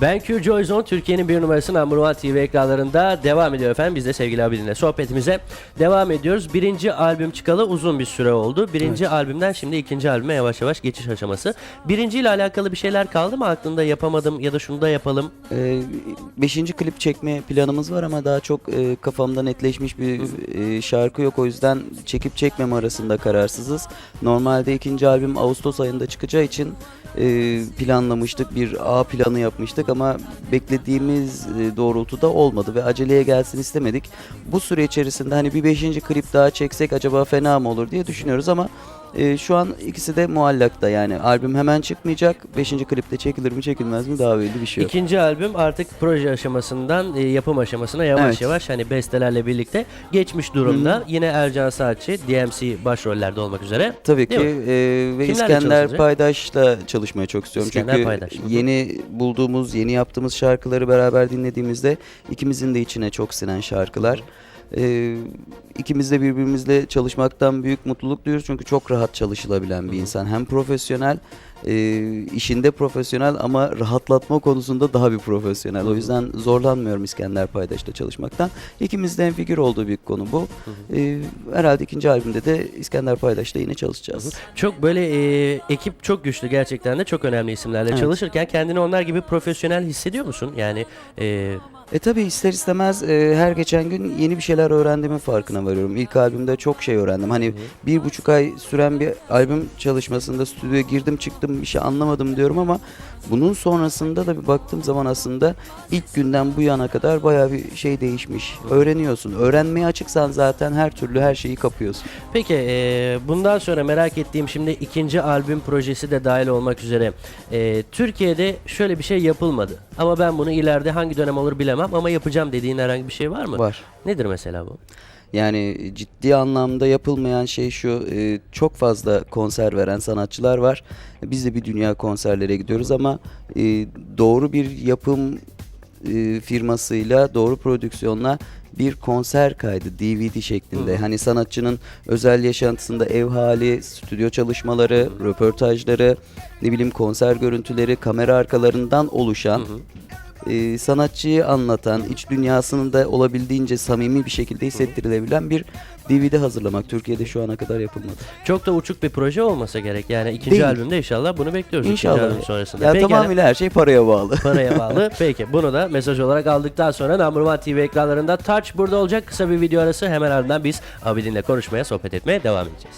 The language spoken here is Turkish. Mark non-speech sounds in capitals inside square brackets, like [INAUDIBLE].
Ben Q Joyzone Türkiye'nin bir numarası Number One TV ekranlarında devam ediyor efendim. Biz de sevgili abidinle sohbetimize devam ediyoruz. Birinci albüm çıkalı uzun bir süre oldu. Birinci albümden şimdi ikinci albüme yavaş yavaş geçiş aşaması. Birinci ile alakalı bir şeyler kaldı mı aklında yapamadım ya da şunu da yapalım. Ee, beşinci klip çekme planımız var ama daha çok e, kafamda netleşmiş bir e, şarkı yok. O yüzden çekip çekmeme arasında kararsızız. Normalde ikinci albüm Ağustos ayında çıkacağı için e, planlamıştık. Bir A planı yapmıştık ama beklediğimiz e, doğrultuda olmadı ve aceleye gelsin istemedik. Bu süre içerisinde hani bir beşinci klip daha çeksek acaba fena mı olur diye düşünüyoruz ama e, şu an ikisi de muallakta yani albüm hemen çıkmayacak. Beşinci klipte çekilir mi çekilmez mi daha belli bir şey yok. İkinci albüm artık proje aşamasından e, yapım aşamasına yavaş Evet. yavaş hani bestelerle birlikte geçmiş durumda. Yine Ercan Saatçi, DMC başrollerde olmak üzere. Tabii Değil ki mi? e, ve Kimlerle İskender çalışacak? Paydaş'la çalışmaya çok istiyorum. İskender Çünkü Paydaş, hı hı. yeni bulduğumuz, yeni yaptığımız şarkıları beraber dinlediğimizde ikimizin de içine çok sinen şarkılar. E, ikimiz de birbirimizle çalışmaktan büyük mutluluk duyuyoruz. Çünkü çok rahat çalışılabilen bir insan. Hem profesyonel, e, işinde profesyonel ama rahatlatma konusunda daha bir profesyonel. O yüzden zorlanmıyorum İskender Paydaş'la çalışmaktan. İkimiz de fikir olduğu bir konu bu. E, herhalde ikinci albümde de İskender Paydaş'la yine çalışacağız. Çok böyle e, ekip çok güçlü gerçekten de çok önemli isimlerle Evet. çalışırken kendini onlar gibi profesyonel hissediyor musun? Yani e, E tabi ister istemez e, her geçen gün yeni bir şeyler öğrendiğimin farkına varıyorum. İlk albümde çok şey öğrendim. Hani bir buçuk ay süren bir albüm çalışmasında stüdyoya girdim çıktım bir şey anlamadım diyorum ama bunun sonrasında da bir baktığım zaman aslında ilk günden bu yana kadar baya bir şey değişmiş. Öğreniyorsun. Öğrenmeye açıksan zaten her türlü her şeyi kapıyorsun. Peki e, bundan sonra merak ettiğim şimdi ikinci albüm projesi de dahil olmak üzere e, Türkiye'de şöyle bir şey yapılmadı ama ben bunu ileride hangi dönem olur bilemem ama yapacağım dediğin herhangi bir şey var mı? Var. Nedir mesela bu? Yani ciddi anlamda yapılmayan şey şu çok fazla konser veren sanatçılar var. Biz de bir dünya konserlere gidiyoruz ama e, doğru bir yapım e, firmasıyla doğru prodüksiyonla bir konser kaydı DVD şeklinde. Hani sanatçının özel yaşantısında ev hali, stüdyo çalışmaları, röportajları, ne bileyim konser görüntüleri, kamera arkalarından oluşan e, sanatçıyı anlatan, iç dünyasını da olabildiğince samimi bir şekilde hissettirilebilen bir DVD hazırlamak Türkiye'de şu ana kadar yapılmadı. Çok da uçuk bir proje olmasa gerek. Yani ikinci Değil. albümde inşallah bunu bekliyoruz. ikinci İnşallah. albüm sonrasında. Ya Peki, tamamıyla her şey paraya bağlı. [LAUGHS] Paraya bağlı. [LAUGHS] Peki bunu da mesaj olarak aldıktan sonra Number TV ekranlarında Touch burada olacak. Kısa bir video arası hemen ardından biz Abidin'le konuşmaya, sohbet etmeye devam edeceğiz.